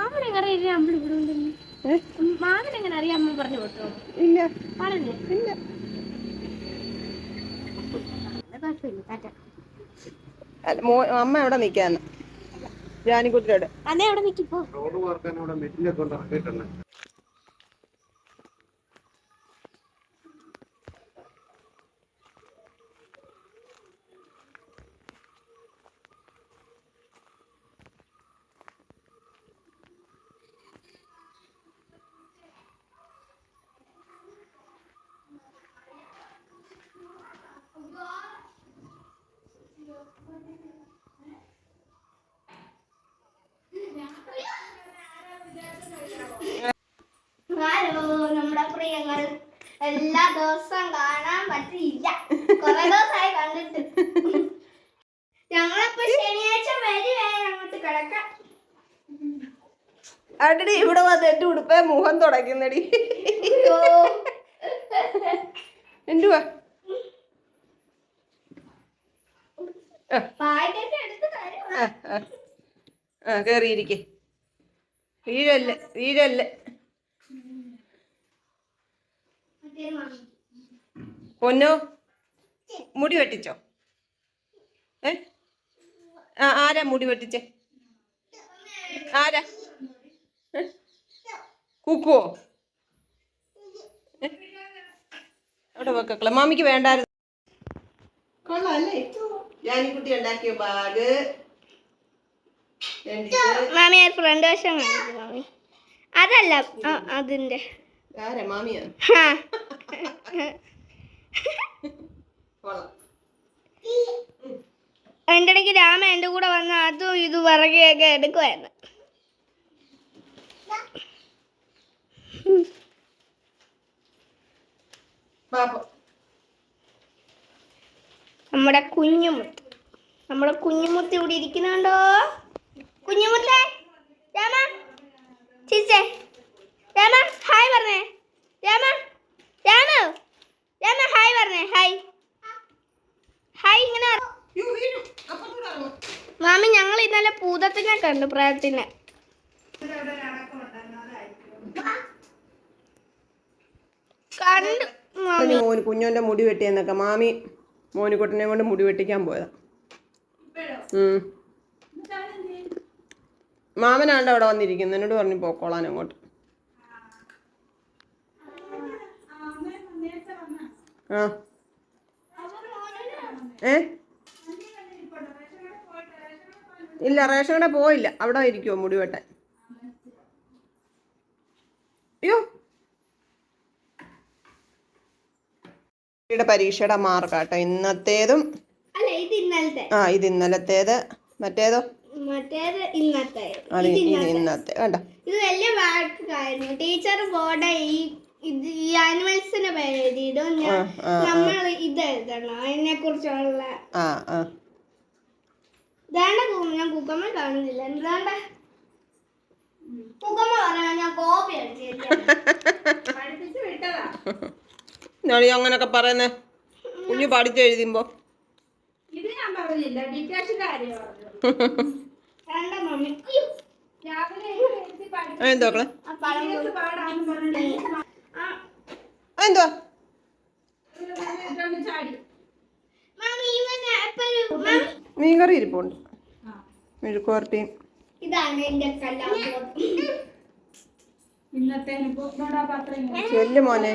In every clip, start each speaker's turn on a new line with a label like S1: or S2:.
S1: മാമൻ എങ്ങനെ അറിയാം അമ്മ ഇവിടെ ഉണ്ടെന്ന്?
S2: ഏ?
S1: മാമൻ എങ്ങനെ അറിയാം അമ്മ പറഞ്ഞു കേട്ടോ
S2: ഇല്ല.
S1: പറഞ്ഞു
S2: ഇല്ല. അല്ല മോ അമ്മ എവിടെ നിൽക്കാന്ന് ജാനിക്കുട്ടിയോട്
S1: അന്നേ അവിടെ നിൽക്കിപ്പോ
S3: റോഡ് വാർക്കാൻ ഇവിടെ മെറ്റിനെ കൊണ്ട് ഇറക്കിയിട്ടുണ്ട്.
S4: എല്ലാ ദിവസവും കാണാൻ പറ്റില്ല കുറെ ദിവസമായി കണ്ടിട്ട്. ഞങ്ങളപ്പോ ശനിയാഴ്ച വരുവേ അങ്ങോട്ട് കിടക്കാം
S2: അടി ഇവിടെ വന്ന് എന്റെ ഉടുപ്പേ മുഖം
S4: തുടങ്ങുന്നടി.
S2: എന്തുവാ?
S4: കേറിയിരിക്കേ.
S2: ആ വീഴല്ലേ വീഴല്ലേ. പൊന്നോ മുടി വെട്ടിച്ചോ? ഏ? ആ ആരാ മുടി വെട്ടിച്ചേ? ആരാ? കുക്കുവോ? അവിടെ വെക്കളെ മാമിക്ക് വേണ്ടായിരുന്നു. കൊള്ളാല്ലേ? ജാനിക്കുട്ടി ഉണ്ടാക്കിയ ബാഗ്.
S4: മാമി ആ ഫ്രണ്ട് വശം മാമി. അതല്ല അതിന്റെ
S2: ആരാ? മാമിയാ? കൊള്ളാം.
S4: ഇടയ്ക്ക് രാമ എന്റെ കൂടെ വന്ന് അതും ഇത് വിറകെയൊക്കെ എടുക്കുമായിരുന്നു നമ്മുടെ കുഞ്ഞുമുത്ത്. നമ്മുടെ കുഞ്ഞുമുത്ത് ഇവിടെ ഇരിക്കുന്നുണ്ടോ? കുഞ്ഞുമുത്തേ രാമ ചേച്ചേ രാമ ഹായ് പറഞ്ഞേ രാമ രാമ രാമ ഹായ് പറഞ്ഞേ ഹായ് ഹായ് ഇങ്ങനെ പറ.
S2: യ്യോ, വീഴും. അപ്പുറത്തൂടെ ഇറങ്ങ്.
S4: മാമി ഞങ്ങൾ പ്രാർത്ഥന കണ്ടു മാമി.
S2: മോന് കുഞ്ഞോന്റെ മുടി വെട്ടിയെന്നൊക്കെ. മാമി മോനിക്കുട്ടനെ കൊണ്ട് മുടി വെട്ടിക്കാൻ പോയതാ. മാമനാണ്ട് അവിടെ വന്നിരിക്കുന്നു. എന്നോട് പറഞ്ഞു പോക്കോളാൻ അങ്ങോട്ട്. ആ. ഏ? ഇല്ല റേഷൻ കട പോയില്ല. അവിടെ ഇരിക്കുവോ മുടി വെട്ടാൻ അയ്യോ പരീക്ഷയുടെ മാർക്ക് മാർക്കാട്ടോ ഇന്നത്തേതും ആ ഇത് ഇന്നലത്തേത്. മറ്റേതോ?
S4: മറ്റേത് ഇന്നത്തെ.
S2: കണ്ടോ?
S4: ഇത് വലിയ വാക്കായിരുന്നു ടീച്ചർ ബോർഡ് ഈ ഇത് ഈ ആനിമൽസിന്റെ പേര് എഴുതിയിടും
S2: ആ,
S4: ഞാൻ
S2: ആ,
S4: നമ്മൾ ഇത് എഴുതണം. അതിനെ കുറിച്ചുള്ള
S2: ആ ആ.
S4: ഇതാണ്ട ഞാൻ കുക്കമ്മ കാണുന്നില്ല. എന്താണ്ട? കുക്കമ്മ പറയാൻ ഞാൻ കോപ്പി
S2: ഞാൻ അങ്ങനൊക്കെ പറയുന്നേ? കുഞ്ഞു പഠിച്ച് എഴുതുമ്പോ.
S1: ഇത് ഞാൻ പറഞ്ഞില്ല ഡിറ്റേഷന്റെ കാര്യം
S2: എന്തോ എന്തോ
S1: ചാടി.
S2: മീൻകറി ഇരിപ്പുണ്ട്. മെഴുക്കുവരട്ടിയും
S4: ഇതാണ് എന്റെ
S1: ഇന്നത്തെ നോടാ പാത്രം ഇങ്ങനെ.
S2: ചെല്ലു മോനെ.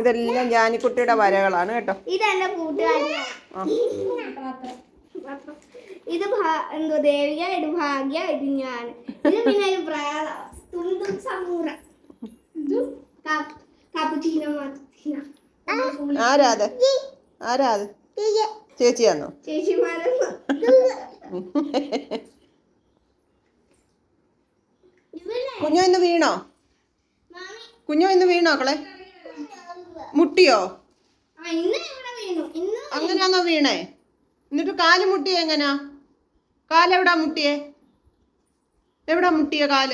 S2: ഇതെല്ലാം ജാനിക്കുട്ടിയുടെ വരകളാണ് കേട്ടോ.
S4: ഇതെന്റെ ഇത് എന്തോ ദേവിക ഇത് ഭാഗ്യ ഇത് ഞാൻ. ഇത് പിന്നെ ഒരു തുണ്ടും സമൂറ. കാപ്പുച്ചീന മാത്തീന
S2: ആരാത്? ആരാത്? ചേച്ചിയാന്നോ കുഞ്ഞോ ഇന്ന് വീണോ? കുഞ്ഞോ ഇന്ന് വീണോ മക്കളെ? മുട്ടിയോ?
S4: ഇവിടെ വീണു. ഇന്ന്
S2: അങ്ങനെയാന്നോ വീണേ? എന്നിട്ട് കാൽ മുട്ടിയേ എങ്ങനാ? കാലെവിടാ മുട്ടിയേ? എവിടാ മുട്ടിയ കാൽ?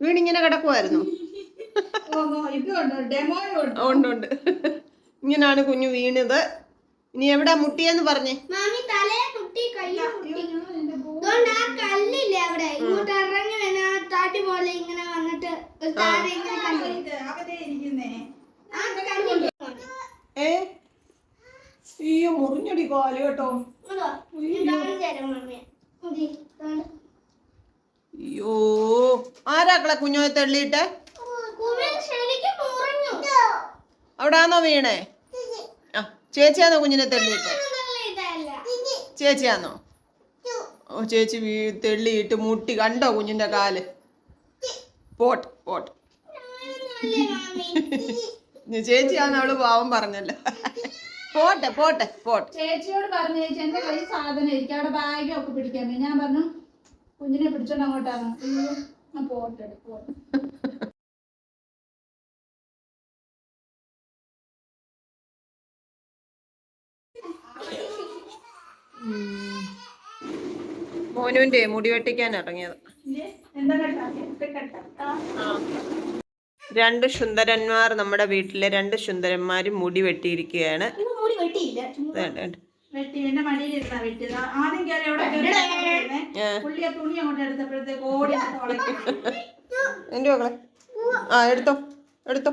S2: വീണിങ്ങനെ കിടക്കുമായിരുന്നു
S1: ഉണ്ട് ഡെമോ ഉണ്ട്
S2: ഉണ്ട് ഉണ്ട്. ഇങ്ങനാണ് കുഞ്ഞു വീണത്. ഇനി എവിടെ മുട്ടിയെന്ന് പറഞ്ഞേ?
S4: മാമി അതുകൊണ്ട് ആ കല്ലില്ലേ അവിടെ? ഇങ്ങോട്ട് ഇറങ്ങി വേണ ആ താട്ടി പോലെ ഇങ്ങനെ വന്നിട്ട് താഴെ ഇങ്ങനെ കല്ല്
S2: ഏ? അയ്യോ മുറിഞ്ഞടി കാൽ കേട്ടോ. അയ്യോ. ആരാക്കളെ കുഞ്ഞോയെ തള്ളിയിട്ടെ?
S4: കുമിൾ ശരിക്കും മുറിഞ്ഞു
S2: അവിടെ വീണേ? ആ ചേച്ചിയാന്നോ കുഞ്ഞിനെ തെള്ളിയിട്ട്? ചേച്ചിയാന്നോ? ഓ ചേച്ചി വീ തെള്ളിയിട്ട് മുട്ടി കണ്ടോ കുഞ്ഞിന്റെ കാൽ? Pot pot. ചേച്ചിയാന്ന് അവൾ പാവം പറഞ്ഞല്ലോ. പോട്ടെ പോട്ടെ പോട്ടെ.
S1: ചേച്ചിയോട് പറഞ്ഞു ചേച്ചി എന്റെ കയ്യിൽ സാധനം ഇരിക്കും. അവിടെ ബാഗ് ഒക്കെ പിടിക്കാൻ ഞാൻ പറഞ്ഞു കുഞ്ഞിനെ പിടിച്ചോണ്ട് അങ്ങോട്ടാണ്. പോട്ടെ പോട്ടെ.
S2: മോനുവിന്റെ മുടി വെട്ടിക്കാൻ ഇറങ്ങിയത്. രണ്ട് സുന്ദരന്മാർ നമ്മുടെ വീട്ടിലെ രണ്ട് സുന്ദരന്മാരും മുടി വെട്ടിയിരിക്കുകയാണ്.
S1: എടുത്തോ എന്റെ ആ- എടുത്തോ അവിടെ കയറി
S2: ഏ,
S1: പുള്ളി ആ തുണി അങ്ങോട്ട് എടുത്തപ്പോഴത്തേക്ക് ഓടി അങ്ങോട്ട് ഉളക്കി.
S2: എന്റെ മക്കളെ ആ എടുത്തോ എടുത്തോ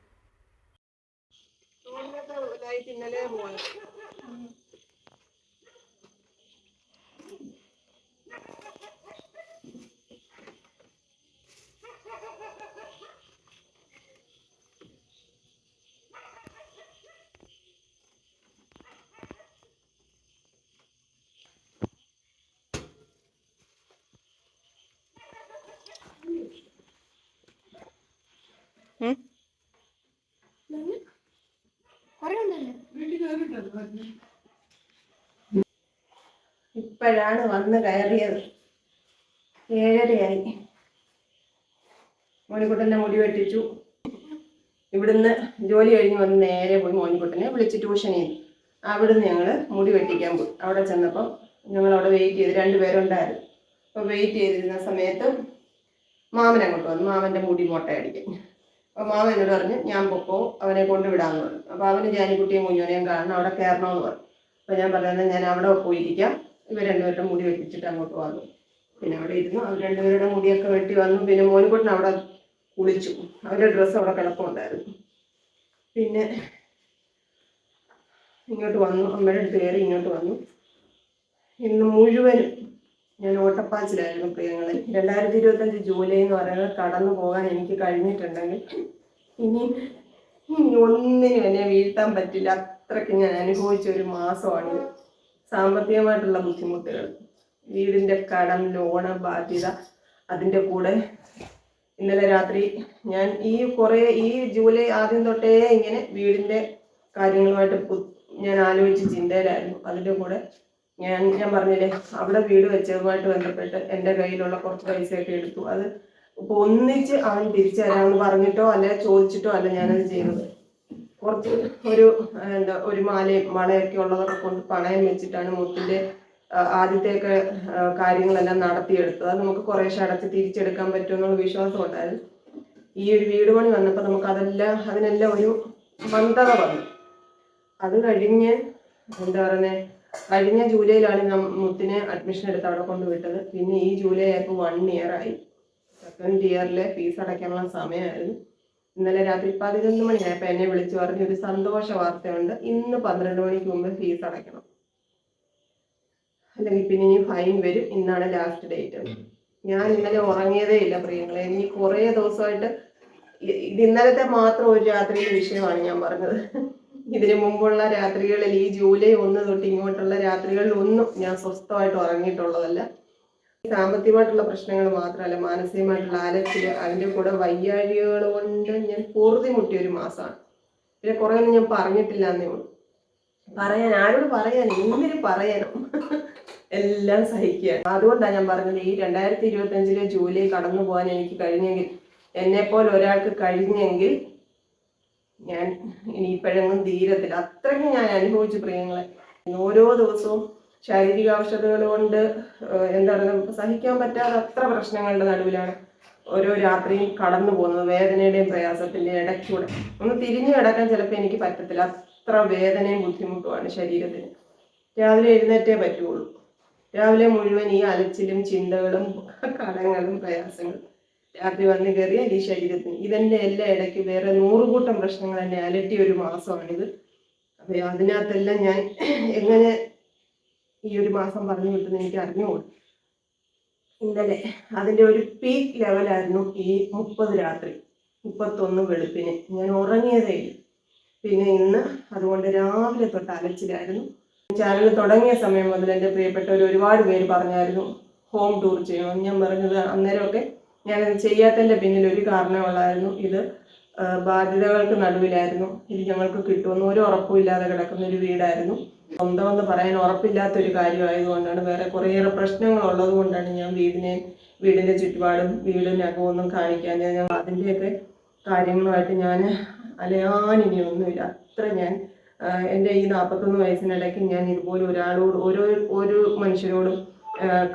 S2: ഇപ്പോഴാണ് വന്ന് കയറിയത്. ഏഴരയായി. മോനിക്കുട്ടനെ മുടി വെട്ടിച്ചു. ഇവിടുന്ന് ജോലി കഴിഞ്ഞ് വന്ന് നേരെ പോയി മോനിക്കുട്ടനെ വിളിച്ച് ട്യൂഷൻ ചെയ്തു. അവിടുന്ന് ഞങ്ങൾ മുടി വെട്ടിക്കാൻ പോയി. അവിടെ ചെന്നപ്പം ഞങ്ങൾ അവിടെ വെയിറ്റ് ചെയ്ത് രണ്ടുപേരുണ്ടായിരുന്നു അപ്പോൾ വെയിറ്റ് ചെയ്തിരുന്ന സമയത്ത് മാമൻ അങ്ങോട്ട് വന്നു. മാമന്റെ മുടി മൊട്ടയടിക്കാൻ. അപ്പോൾ മാവ് എന്നോട് പറഞ്ഞു ഞാൻ പൊക്കോ അവനെ കൊണ്ടുവിടാമെന്ന് പറഞ്ഞു. അപ്പോൾ അവന് ജാനിക്കുട്ടിയും കുഞ്ഞോനെയും കാണണം അവിടെ കയറണമെന്ന് പറഞ്ഞു. അപ്പോൾ ഞാൻ പറഞ്ഞത് ഞാൻ അവിടെ പോയിരിക്കാം. ഇവർ രണ്ടുപേരുടെ മുടി വെട്ടിച്ചിട്ട് അങ്ങോട്ട് വന്നു. പിന്നെ അവിടെ ഇരുന്നു. അവർ രണ്ടുപേരുടെ മുടിയൊക്കെ വെട്ടി വന്നു. പിന്നെ മോനുകുട്ടൻ അവിടെ കുളിച്ചു. അവരുടെ ഡ്രസ്സ് അവിടെ കിടപ്പുണ്ടായിരുന്നു. പിന്നെ ഇങ്ങോട്ട് വന്നു. അമ്മയുടെ അടുത്ത് കയറി ഇങ്ങോട്ട് വന്നു. ഇന്ന് മുഴുവനും ഞാൻ ഓട്ടപ്പാച്ചിലായിരുന്നു പ്രിയങ്ങളെ രണ്ടായിരത്തി ഇരുപത്തഞ്ച് ജൂലൈ എന്ന് പറയുന്നത് കടന്നു പോകാൻ എനിക്ക് കഴിഞ്ഞിട്ടുണ്ടെങ്കിൽ ഇനി ഇനി ഒന്നിനും എന്നെ വീഴ്ത്താൻ പറ്റില്ല. അത്രയ്ക്ക് ഞാൻ അനുഭവിച്ച ഒരു മാസമാണ് സാമ്പത്തികമായിട്ടുള്ള ബുദ്ധിമുട്ടുകൾ വീടിന്റെ കടം ലോണ് ബാധ്യത അതിന്റെ കൂടെ ഇന്നലെ രാത്രി ഞാൻ ഈ കുറേ ഈ ജൂലൈ ആദ്യം തൊട്ടേ ഇങ്ങനെ വീടിന്റെ കാര്യങ്ങളുമായിട്ട് ഞാൻ ആലോചിച്ച് ചിന്തയിലായിരുന്നു. അതിന്റെ കൂടെ ഞാൻ ഞാൻ പറഞ്ഞില്ലേ അവിടെ വീട് വെച്ചതുമായിട്ട് ബന്ധപ്പെട്ട് എന്റെ കയ്യിലുള്ള കുറച്ച് പൈസയൊക്കെ എടുത്തു. അത് ഇപ്പൊ ഒന്നിച്ച് അവൻ തിരിച്ചു തരാമെന്ന് പറഞ്ഞിട്ടോ അല്ലെ ചോദിച്ചിട്ടോ അല്ല ഞാനത് ചെയ്തത്. കുറച്ച് ഒരു എന്താ ഒരു മാലയും വളയൊക്കെ ഉള്ളതൊക്കെ കൊണ്ട് പണയം വെച്ചിട്ടാണ് മുത്തിന്റെ ആ, ആദ്യത്തെയൊക്കെ കാര്യങ്ങളെല്ലാം നടത്തിയെടുത്തത്. അത് നമുക്ക് കുറേശ്ശെ അടച്ച് തിരിച്ചെടുക്കാൻ പറ്റുമെന്നുള്ള വിശ്വാസം ഉണ്ടായിരുന്നു ഈ ഒരു വീട് പണി വന്നപ്പോൾ നമുക്ക് അതെല്ലാം അതിനെല്ലാം ഒരു മന്ദത വന്നു. അത് കഴിഞ്ഞ് എന്താ പറയുന്നത് കഴിഞ്ഞ ജൂലൈയിലാണ് ഞാൻ മുത്തിനെ അഡ്മിഷൻ എടുത്ത് അവിടെ കൊണ്ടുവിട്ടത്. പിന്നെ ഈ ജൂലൈ ആയപ്പോൾ വൺ ഇയർ ആയി. സെക്കൻഡ് ഇയറിലെ ഫീസ് അടയ്ക്കാനുള്ള സമയമായിരുന്നു. ഇന്നലെ രാത്രി പതിനൊന്ന് മണിയായപ്പോൾ എന്നെ വിളിച്ചു പറഞ്ഞു ഒരു സന്തോഷ വാർത്തയുണ്ട്. ഇന്ന് പന്ത്രണ്ട് മണിക്ക് മുമ്പ് ഫീസ് അടയ്ക്കണം. അല്ലെങ്കിൽ പിന്നെ ഇനി ഫൈൻ വരും. ഇന്നാണ് ലാസ്റ്റ് ഡേറ്റ് ഞാൻ ഇന്നലെ ഉറങ്ങിയതേ ഇല്ല പ്രിയങ്ങളെ ഇനി കുറേ ദിവസമായിട്ട് ഇത് ഇന്നലത്തെ മാത്രം ഒരു രാത്രിയിലെ വിഷയമാണ് ഞാൻ പറഞ്ഞത്. ഇതിനു മുമ്പുള്ള രാത്രികളിൽ ഈ ജൂലൈ ഒന്ന് തൊട്ട് ഇങ്ങോട്ടുള്ള രാത്രികളിൽ ഒന്നും ഞാൻ സ്വസ്ഥമായിട്ട് ഉറങ്ങിയിട്ടുള്ളതല്ല. സാമ്പത്തികമായിട്ടുള്ള പ്രശ്നങ്ങൾ മാത്രമല്ല മാനസികമായിട്ടുള്ള ആലച്ചിൽ അതിന്റെ കൂടെ വയ്യാഴികൾ കൊണ്ട് ഞാൻ പൊറുതി മുട്ടിയ ഒരു മാസമാണ് പിന്നെ കുറേ ഒന്നും ഞാൻ പറഞ്ഞിട്ടില്ല എന്നേ ഉള്ളൂ. പറയാൻ ആരോട് പറയാൻ എന്തിനു പറയാനും. എല്ലാം സഹിക്കുകയാണ്. അതുകൊണ്ടാണ് ഞാൻ പറഞ്ഞത് ഈ രണ്ടായിരത്തി ഇരുപത്തി അഞ്ചിലെ ജൂലൈ കടന്നു പോകാൻ എനിക്ക് കഴിഞ്ഞെങ്കിൽ എന്നെപ്പോലെ ഒരാൾക്ക് കഴിഞ്ഞെങ്കിൽ ഞാൻ ഇനി ഇപ്പോഴൊന്നും തീരത്തില്ല. അത്രയ്ക്ക് ഞാൻ അനുഭവിച്ചു പ്രിയങ്ങളെ. ഓരോ ദിവസവും ശാരീരിക ഔഷധങ്ങൾ കൊണ്ട് എന്താണ് നമുക്ക് സഹിക്കാൻ പറ്റാതെ അത്ര പ്രശ്നങ്ങളുടെ നടുവിലാണ് ഓരോ രാത്രിയും കടന്നു പോകുന്നത്. വേദനയുടെയും പ്രയാസത്തിന്റെയും ഇടയ്ക്കൂടെ. ഒന്ന് തിരിഞ്ഞു കിടക്കാൻ ചിലപ്പോൾ എനിക്ക് പറ്റത്തില്ല. അത്ര വേദനയും ബുദ്ധിമുട്ടുമാണ് ശരീരത്തിന്. രാവിലെ എഴുന്നേറ്റേ പറ്റുള്ളൂ. രാവിലെ മുഴുവൻ ഈ അലച്ചിലും ചിന്തകളും കടങ്ങളും പ്രയാസങ്ങളും രാത്രി വന്ന് കയറിയാൽ ഈ ശരീരത്തിന് ഇതെന്നെ എല്ലാ ഇടയ്ക്ക് വേറെ നൂറുകൂട്ടം പ്രശ്നങ്ങൾ എന്നെ അലട്ടിയ ഒരു മാസമാണിത്. അപ്പോൾ അതിനകത്തെല്ലാം ഞാൻ എങ്ങനെ ഈ ഒരു മാസം പറഞ്ഞു കിട്ടുന്ന എനിക്ക് അറിഞ്ഞുകൂടും. ഇന്നലെ അതിന്റെ ഒരു പീക്ക് ലെവലായിരുന്നു ഈ മുപ്പത് രാത്രി മുപ്പത്തൊന്ന് വെളുപ്പിന്. ഞാൻ ഉറങ്ങിയതേ ഇല്ല. പിന്നെ ഇന്ന് അതുകൊണ്ട് രാവിലെ തൊട്ട് അലച്ചിലായിരുന്നു. ചാനൽ തുടങ്ങിയ സമയം മുതൽ എന്റെ പ്രിയപ്പെട്ടവർ ഒരുപാട് പേര് പറഞ്ഞായിരുന്നു ഹോം ടൂർ ചെയ്യണം. ഞാൻ പറഞ്ഞത് അന്നേരമൊക്കെ ഞാനത് ചെയ്യാത്തതിന്റെ പിന്നിൽ ഒരു കാരണമുള്ളായിരുന്നു ഇത്. ബാധ്യതകൾക്ക് നടുവിലായിരുന്നു. ഇത് ഞങ്ങൾക്ക് കിട്ടുമെന്ന് ഒരു ഉറപ്പുമില്ലാതെ കിടക്കുന്ന ഒരു വീടായിരുന്നു. സ്വന്തമെന്ന് പറയാൻ ഉറപ്പില്ലാത്ത ഒരു കാര്യമായതുകൊണ്ടാണ് വേറെ കുറേയേറെ പ്രശ്നങ്ങൾ ഉള്ളത് കൊണ്ടാണ് ഞാൻ വീടിനെ വീടിന്റെ ചുറ്റുപാടും വീടിനകം ഒന്നും കാണിക്കാൻ ഞാൻ അതിന്റെയൊക്കെ കാര്യങ്ങളുമായിട്ട് ഞാൻ അലയാനിനി ഒന്നുമില്ല അത്ര ഞാൻ എന്റെ ഈ നാൽപ്പത്തൊന്ന് വയസ്സിനിടയ്ക്ക് ഞാൻ ഇതുപോലെ ഒരാളോട് ഓരോ ഒരു മനുഷ്യരോടും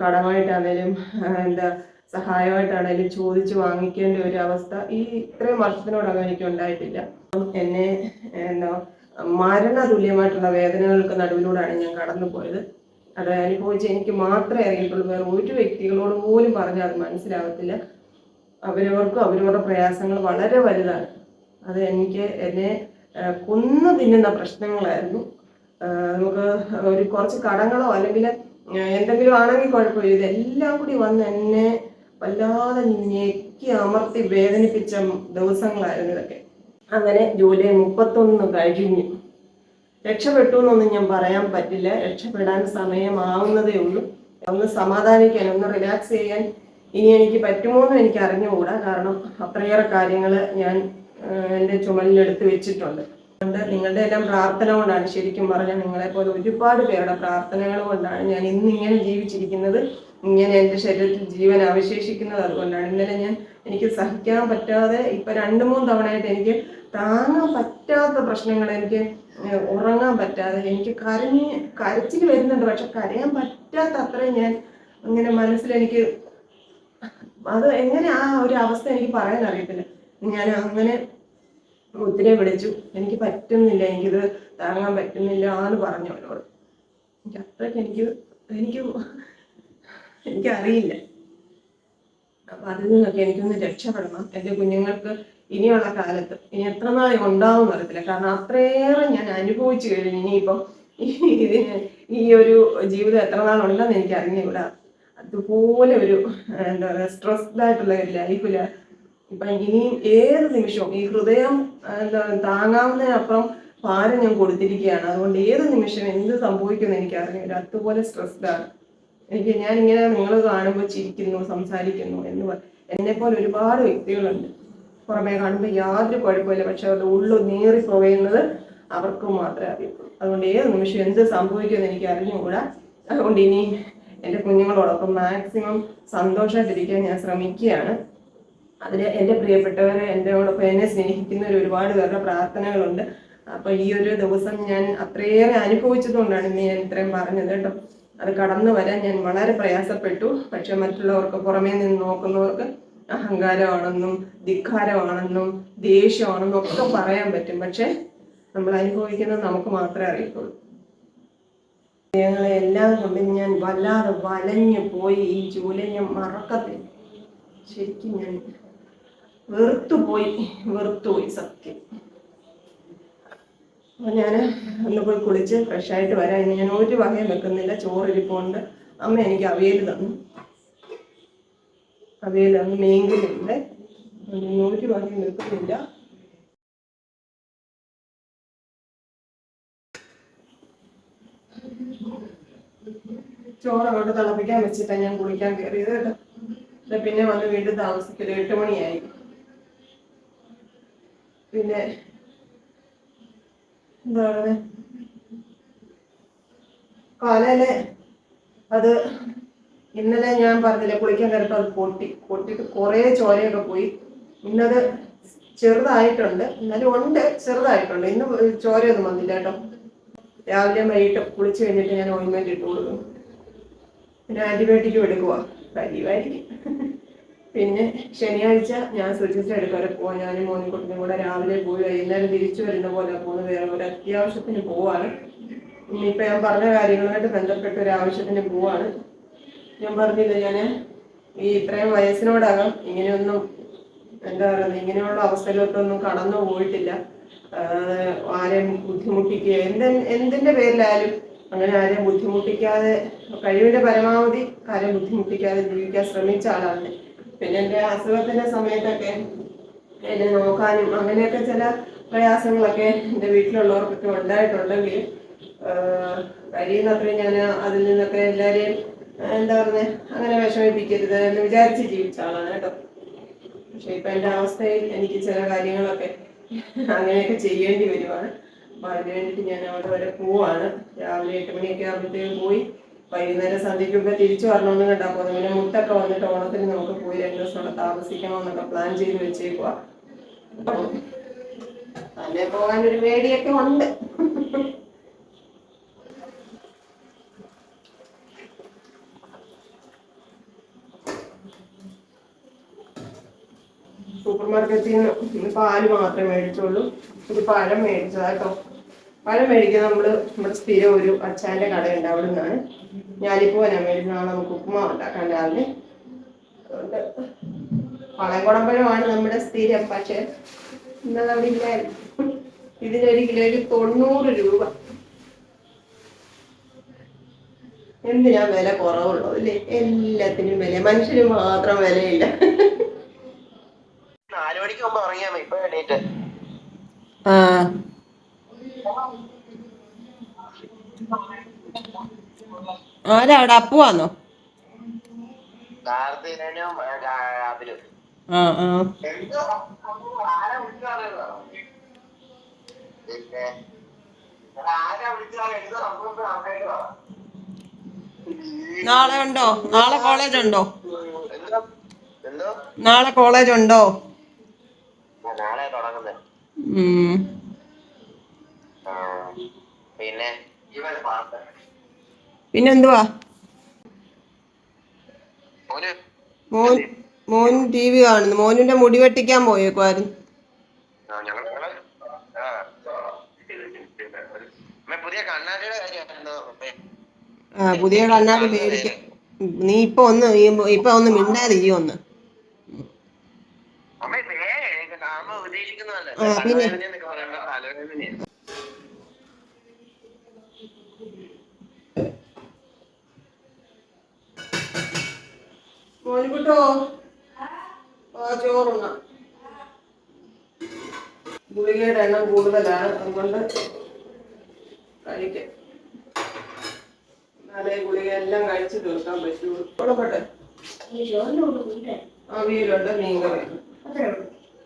S2: കടമായിട്ടാണെങ്കിലും എന്താ സഹായമായിട്ടാണേലും ചോദിച്ച് വാങ്ങിക്കേണ്ട ഒരു അവസ്ഥ ഈ ഇത്രയും വർഷത്തിനോടകം എനിക്ക് ഉണ്ടായിട്ടില്ല എന്നെ എന്താ മരണ തുല്യമായിട്ടുള്ള വേദനകൾക്ക് നടുവിലൂടെയാണ് ഞാൻ കടന്നു പോയത് അത് അനുഭവിച്ച് എനിക്ക് മാത്രമേ അറിയത്തുള്ളൂ. വേറെ ഒരു വ്യക്തികളോട് പോലും പറഞ്ഞാൽ അത് മനസ്സിലാവത്തില്ല. അവരവർക്കും അവരവരുടെ പ്രയാസങ്ങൾ വളരെ വലുതാണ്. അത് എനിക്ക് എന്നെ കൊന്നു തിന്നുന്ന പ്രശ്നങ്ങളായിരുന്നു. നമുക്ക് ഒരു കുറച്ച് കടങ്ങളോ അല്ലെങ്കിൽ എന്തെങ്കിലും ആണെങ്കിൽ കുഴപ്പമില്ല. ഇതെല്ലാം കൂടി വന്ന് എന്നെ വല്ലാതെ ഞെക്കി അമർത്തി വേദനിപ്പിച്ച ദിവസങ്ങളായിരുന്നു ഇതൊക്കെ. അങ്ങനെ ജൂലൈ മുപ്പത്തൊന്ന് കഴിഞ്ഞു. രക്ഷപ്പെട്ടു എന്നൊന്നും ഞാൻ പറയാൻ പറ്റില്ല. രക്ഷപ്പെടാൻ സമയമാവുന്നതേ ഉള്ളൂ. ഒന്ന് സമാധാനിക്കാൻ ഒന്ന് റിലാക്സ് ചെയ്യാൻ ഇനി എനിക്ക് പറ്റുമോ എന്ന് എനിക്ക് അറിഞ്ഞുകൂടാ. കാരണം അത്രയേറെ കാര്യങ്ങൾ ഞാൻ എന്റെ ചുമലിലെടുത്ത് വെച്ചിട്ടുണ്ട്. അതുകൊണ്ട് നിങ്ങളുടെ എല്ലാം പ്രാർത്ഥന കൊണ്ടാണ് ശരിക്കും പറഞ്ഞാൽ നിങ്ങളെ പോലെ ഒരുപാട് പേരുടെ പ്രാർത്ഥനകൾ കൊണ്ടാണ് ഞാൻ ഇന്നിങ്ങനെ ജീവിച്ചിരിക്കുന്നത്. ഇങ്ങനെ എന്റെ ശരീരത്തിൽ ജീവൻ അവശേഷിക്കുന്നത് അതുകൊണ്ടാണ്. ഇന്നലെ ഞാൻ എനിക്ക് സഹിക്കാൻ പറ്റാതെ ഇപ്പൊ രണ്ട് മൂന്ന് തവണയായിട്ട് എനിക്ക് താങ്ങാൻ പറ്റാത്ത പ്രശ്നങ്ങൾ എനിക്ക് ഉറങ്ങാൻ പറ്റാതെ എനിക്ക് കരഞ്ഞ് കരച്ചിൽ വരുന്നുണ്ട്. പക്ഷെ കരയാൻ പറ്റാത്ത അത്രയും ഞാൻ അങ്ങനെ മനസ്സിൽ എനിക്ക് അത് എങ്ങനെ ആ ഒരു അവസ്ഥ എനിക്ക് പറയാൻ അറിയത്തില്ല. ഞാൻ അങ്ങനെ ഒത്തിരി വിളിച്ചു. എനിക്ക് പറ്റുന്നില്ല എനിക്കിത് താങ്ങാൻ പറ്റുന്നില്ല എന്ന് പറഞ്ഞു അവനോട്. എനിക്ക് അത്രയ്ക്ക് എനിക്ക് എനിക്ക് എനിക്കറിയില്ല. അപ്പൊ അതിൽ നിന്നൊക്കെ എനിക്കൊന്ന് രക്ഷപ്പെടണം. എന്റെ കുഞ്ഞുങ്ങൾക്ക് ഇനിയുള്ള കാലത്ത് ഇനി എത്ര നാൾ ഉണ്ടാവും അറിയത്തില്ല. കാരണം അത്രയേറെ ഞാൻ അനുഭവിച്ചു കഴിഞ്ഞു. ഇനിയിപ്പം ഇതിന് ഈ ഒരു ജീവിതം എത്ര നാളുണ്ടെന്ന് എനിക്ക് അറിഞ്ഞുകൂടാ അതുപോലെ ഒരു എന്താ പറയുക സ്ട്രെസ്ഡ് ആയിട്ടുള്ള ഒരു ലൈഫിൽ ഇപ്പം ഇനിയും ഏത് നിമിഷവും ഈ ഹൃദയം എന്താ താങ്ങാവുന്നതിനപ്പുറം ഭാരം ഞാൻ കൊടുത്തിരിക്കുകയാണ്. അതുകൊണ്ട് ഏത് നിമിഷം എന്ത് സംഭവിക്കുമെന്ന് എനിക്ക് അറിഞ്ഞില്ല അതുപോലെ ആണ്. എനിക്ക് ഞാൻ ഇങ്ങനെ നിങ്ങൾ കാണുമ്പോൾ ചിരിക്കുന്നു സംസാരിക്കുന്നു എന്ന് പറ എന്നെ പോലെ ഒരുപാട് വ്യക്തികളുണ്ട്. പുറമേ കാണുമ്പോൾ യാതൊരു കുഴപ്പമില്ല പക്ഷെ അവരുടെ ഉള്ളു നീറി പുകയുന്നത് അവർക്ക് മാത്രമേ അറിയുള്ളൂ അതുകൊണ്ട് ഏത് നിമിഷം എന്ത് സംഭവിക്കുമെന്ന് എനിക്ക് അറിഞ്ഞുകൂടാ. അതുകൊണ്ട് ഇനി എന്റെ കുഞ്ഞുങ്ങളോടൊപ്പം മാക്സിമം സന്തോഷമായിട്ടിരിക്കാൻ ഞാൻ ശ്രമിക്കുകയാണ്. അതിന് എന്റെ പ്രിയപ്പെട്ടവരെ എന്നോടൊപ്പം എന്നെ സ്നേഹിക്കുന്നവർ ഒരുപാട് പേരുടെ പ്രാർത്ഥനകളുണ്ട്. അപ്പോൾ ഈ ഒരു ദിവസം ഞാൻ അത്രയേറെ അനുഭവിച്ചതുകൊണ്ടാണ് ഇന്ന് ഞാൻ ഇത്രയും പറഞ്ഞത് കേട്ടോ. അത് കടന്നു വരാൻ ഞാൻ വളരെ പ്രയാസപ്പെട്ടു. പക്ഷെ മറ്റുള്ളവർക്ക് പുറമേ നിന്ന് നോക്കുന്നവർക്ക് അഹങ്കാരമാണെന്നും ധിക്കാരമാണെന്നും ദേഷ്യമാണെന്നും ഒക്കെ പറയാൻ പറ്റും. പക്ഷെ നമ്മൾ അനുഭവിക്കുന്നത് നമുക്ക് മാത്രമേ അറിയത്തുള്ളൂ. ഞങ്ങളെ എല്ലാം കൊണ്ട് ഞാൻ വല്ലാതെ വലഞ്ഞു പോയി. ഈ ജോലി ഞാൻ മറക്കത്തില്ല. ശരിക്കും ഞാൻ വെറുത്തുപോയി വെറുത്തുപോയി സത്യം. അപ്പൊ ഞാൻ ഒന്ന് പോയി കുളിച്ച് ഫ്രഷ് ആയിട്ട് വരാം. ഇന്ന് ഞാൻ ഒരു വകയും വെക്കുന്നില്ല. ചോറിരിപ്പുണ്ട്. അമ്മ എനിക്ക് അവിയൽ തന്നു. അവിയൽ തന്നു. മീൻകറിയുണ്ട്. ഒരു വകയും വെക്കുന്നില്ല. ചോറ് അങ്ങോട്ട് തിളപ്പിക്കാൻ വെച്ചിട്ടാണ് ഞാൻ കുളിക്കാൻ കയറിയത് കേട്ടോ. പിന്നെ വന്ന് വീണ്ടും താമസിക്കൽ. എട്ട് മണിയായി. പിന്നെ എന്താ പറയുക കാലയിൽ അത് ഇന്നലെ ഞാൻ പറഞ്ഞില്ലേ കുളിക്കാൻ കയറിയപ്പോൾ അത് പൊട്ടി. പൊട്ടിയിട്ട് കുറേ ചോരയൊക്കെ പോയി. ഇന്നത് ചെറുതായിട്ടുണ്ട്. എന്നാലും ഉണ്ട് ചെറുതായിട്ടുണ്ട്. ഇന്ന് ചോരയൊന്നും വന്നില്ല കേട്ടോ. രാവിലെ വൈകിട്ട് കുളിച്ച് കഴിഞ്ഞിട്ട് ഞാൻ ഓയിൻമെന്റ് ഇട്ട് കൊടുക്കും പിന്നെ ആന്റിബയോട്ടിക്കും എടുക്കുക പരിവായിരിക്കും പിന്നെ ശനിയാഴ്ച ഞാൻ സുജിച്ച് എടുക്കാതെ പോവാം. ഞാനും മോനിക്കുട്ടിനും കൂടെ രാവിലെ പോയി വൈകുന്നേരം തിരിച്ചു വരുന്ന പോലെ പോകുന്നത് വേറെ ഒരു അത്യാവശ്യത്തിന് പോവാണ്. ഇനിയിപ്പോൾ ഞാൻ പറഞ്ഞ കാര്യങ്ങളുമായിട്ട് ബന്ധപ്പെട്ട് ഒരു ആവശ്യത്തിന് പോവാണ്. ഞാൻ പറഞ്ഞില്ല ഞാൻ ഈ ഇത്രയും വയസ്സിനോടകം ഇങ്ങനെയൊന്നും എന്താ പറയുക ഇങ്ങനെയുള്ള അവസ്ഥയിലോട്ടൊന്നും കടന്നു പോയിട്ടില്ല. ആരെയും ബുദ്ധിമുട്ടിക്കുക എന്ത് എന്തിന്റെ പേരിലായാലും അങ്ങനെ ആരെയും ബുദ്ധിമുട്ടിക്കാതെ കഴിവിന്റെ പരമാവധി ആരെയും ബുദ്ധിമുട്ടിക്കാതെ ജീവിക്കാൻ ശ്രമിച്ച ആളാണ് പിന്നെ എന്റെ അസുഖത്തിന്റെ സമയത്തൊക്കെ എന്നെ നോക്കാനും അങ്ങനെയൊക്കെ ചില പ്രയാസങ്ങളൊക്കെ എന്റെ വീട്ടിലുള്ളവർക്കൊക്കെ ഉണ്ടായിട്ടുണ്ടെങ്കിൽ കഴിയുന്നത്രയും ഞാൻ അതിൽ നിന്നൊക്കെ എല്ലാവരെയും എന്താ പറയുന്നത് അങ്ങനെ വിഷമിപ്പിക്കരുത് എന്ന് വിചാരിച്ച് ജീവിച്ച ആളാണ് കേട്ടോ. പക്ഷെ ഇപ്പൊ എന്റെ അവസ്ഥയിൽ എനിക്ക് ചില കാര്യങ്ങളൊക്കെ അങ്ങനെയൊക്കെ ചെയ്യേണ്ടി വരുവാണ്. അപ്പൊ അതിന് വേണ്ടിയിട്ട് ഞാൻ അവിടെ വരെ പോവാണ്. രാവിലെ എട്ട് മണിയൊക്കെ ആകുമ്പോഴത്തേക്കും പോയി. വൈകുന്നേരം സന്ധ്യയ്ക്ക് മുമ്പ് തിരിച്ചു വരണമെന്ന് പോകുന്നത് പിന്നെ മുട്ടൊക്കെ വന്നിട്ട് ഓണത്തിന് നമുക്ക് പോയി രണ്ട് ദിവസം അവിടെ താമസിക്കണമെന്നൊക്കെ പ്ലാൻ ചെയ്ത് വെച്ചേക്കുവാ. അപ്പം തന്നെ പോകാൻ ഒരു പേടിയൊക്കെ ഉണ്ട്. സൂപ്പർ മാർക്കറ്റിൽ നിന്ന് പാൽ മാത്രമേ മേടിച്ചുള്ളൂ. ഒരു പഴം മേടിച്ചതാട്ടോ പഴം മേടിക്കുന്നത് നമ്മൾ നമ്മുടെ സ്ഥിരം ഒരു അച്ചാന്റെ കടയുണ്ട് അവിടെ നിന്നാണ് ഞാനിപ്പോ വരാൻ വേണ്ടി നാളെ നമുക്ക് ഉപ്പുമാവ് ഉണ്ടാക്കാൻ രാവിലെ. അതുകൊണ്ട് വളംകുടമ്പഴമാണ് നമ്മുടെ സ്ഥിരം. പക്ഷെ ഇന്നത് അവിടെ ഇല്ലായിരുന്നു. ഇതിനൊരു കിലോയ്ക്ക് തൊണ്ണൂറ് രൂപ. എന്തിനാ വില കുറവുള്ളൂ അല്ലേ? എല്ലാത്തിനും വില. മനുഷ്യന് മാത്രം വിലയില്ല.
S3: നാലു മണിക്ക് മുമ്പ് ഇറങ്ങിയാ ഇപ്പൊ എണീറ്റ്.
S2: ആ. ആരാ അവിടെ അപ്പുവാന്നോ ആ ആ നാളെ ഉണ്ടോ? നാളെ കോളേജ് ഉണ്ടോ? നാളെ കോളേജ് ഉണ്ടോ.
S3: പിന്നെ
S2: പിന്നെന്തുവാ? മോൻ മോൻ ടി വി കാണുന്നു. മോനിന്റെ മുടി വെട്ടിക്കാൻ പോയേക്കുമായിരുന്നു
S3: ആ പുതിയ
S2: കണ്ണാടി മേടിക്കാം. നീ ഇപ്പൊ ഒന്ന് ഇപ്പൊ ഒന്ന് മിണ്ടാതിരി ഒന്ന്. ആ, പിന്നെ? മോനിക്കുട്ടോ ആ ചോറുണ്ണ. ഗുളികയുടെ എണ്ണം കൂടുതലാണ്. അതുകൊണ്ട് കഴിക്കാം. എന്നാലേ ഗുളിക എല്ലാം കഴിച്ചു തീർക്കാൻ പറ്റുള്ളൂ കുഴപ്പട്ടെ അവിയലുണ്ട് മീൻകറി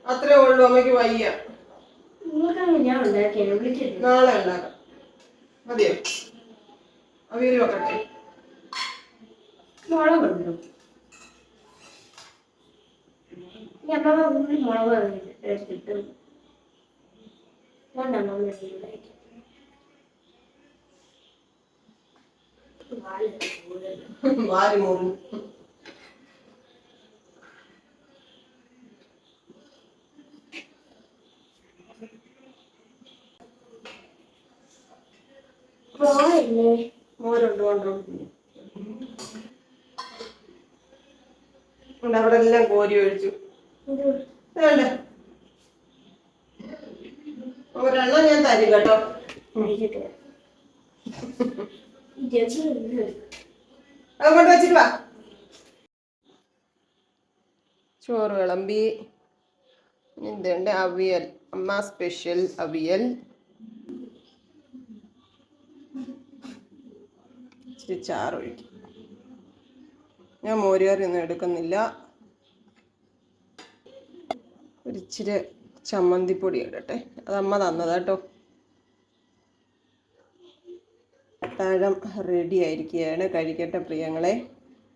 S2: അത്രേ ഉള്ളൂ. അമ്മയ്ക്ക് വയ്യ. നാളെ ഉണ്ടാക്കാം. മതിയോ? അവിയൽ വെക്കട്ടെ.
S4: മുളകുണ്ടോ മുളക് എടുത്തിട്ട് രണ്ടെണ്ണം ഉണ്ടാക്കി
S2: വാരി മുറിഞ്ഞു
S4: പോയില്ലേ
S2: മോരുണ്ട് കൊണ്ടുണ്ട് അവിടെ എല്ലാം കോരി ഒഴിച്ചു. വേണ്ട? ഒരെണ്ണം ഞാൻ തരും കേട്ടോ. അതുകൊണ്ട് വെച്ചിട്ട് വാ. ചോറ് വിളമ്പി. എന്തുണ്ട് അവിയൽ. അമ്മ സ്പെഷ്യൽ അവിയൽ. ഇച്ചിരി ചാറൊഴിക്കും ഞാൻ മോരുകറി ഒന്നും എടുക്കുന്നില്ല. ഒരിച്ചിരി ചമ്മന്തിപ്പൊടി ഇടട്ടെ. അത് അമ്മ തന്നതാ കേട്ടോ. പഴം റെഡി ആയിരിക്കുകയാണ്. കഴിക്കട്ടെ പ്രിയങ്ങളെ.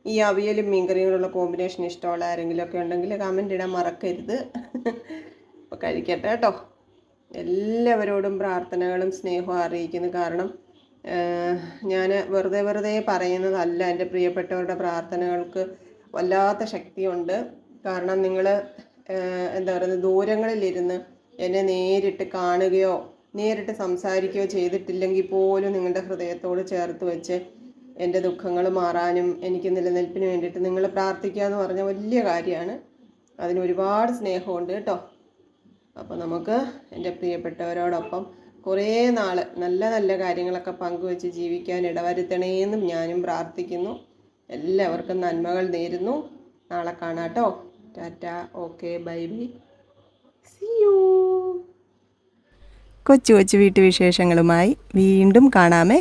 S2: ഈ അവിയലും മീൻകറികളുള്ള കോമ്പിനേഷൻ ഇഷ്ടമുള്ള ആരെങ്കിലും ഒക്കെ ഉണ്ടെങ്കിൽ കമന്റ് ഇടാൻ മറക്കരുത്. അപ്പോൾ കഴിക്കട്ടെ കേട്ടോ. എല്ലാവരോടും പ്രാർത്ഥനകളും സ്നേഹവും അറിയിക്കുന്നു. കാരണം ഞാൻ വെറുതെ വെറുതെ പറയുന്നതല്ല. എന്റെ പ്രിയപ്പെട്ടവരുടെ പ്രാർത്ഥനകൾക്ക് വല്ലാത്ത ശക്തിയുണ്ട്. കാരണം നിങ്ങൾ എന്താ പറയുന്നത് ദൂരങ്ങളിലിരുന്ന് എന്നെ നേരിട്ട് കാണുകയോ നേരിട്ട് സംസാരിക്കുകയോ ചെയ്തിട്ടില്ലെങ്കിൽ പോലും നിങ്ങളുടെ ഹൃദയത്തോട് ചേർത്ത് വെച്ച് എന്റെ ദുഃഖങ്ങൾ മാറാനും എനിക്ക് നിലനിൽപ്പിന് വേണ്ടിയിട്ട് നിങ്ങൾ പ്രാർത്ഥിക്കുക എന്ന് പറഞ്ഞ വലിയ കാര്യമാണ്. അതിന് ഒരുപാട് സ്നേഹമുണ്ട് കേട്ടോ. അപ്പോൾ നമുക്ക് എന്റെ പ്രിയപ്പെട്ടവരോടൊപ്പം കുറേ നാൾ നല്ല നല്ല കാര്യങ്ങളൊക്കെ പങ്കുവെച്ച് ജീവിക്കാൻ ഇടവരുത്തണേന്നും ഞാനും പ്രാർത്ഥിക്കുന്നു. എല്ലാവർക്കും നന്മകൾ നേരുന്നു. നാളെ കാണാം കേട്ടോ. Tata okay bye bye see you കൊച്ചു കൊച്ചു വീട്ടുവിശേഷങ്ങളുമായി വീണ്ടും കാണാമേ.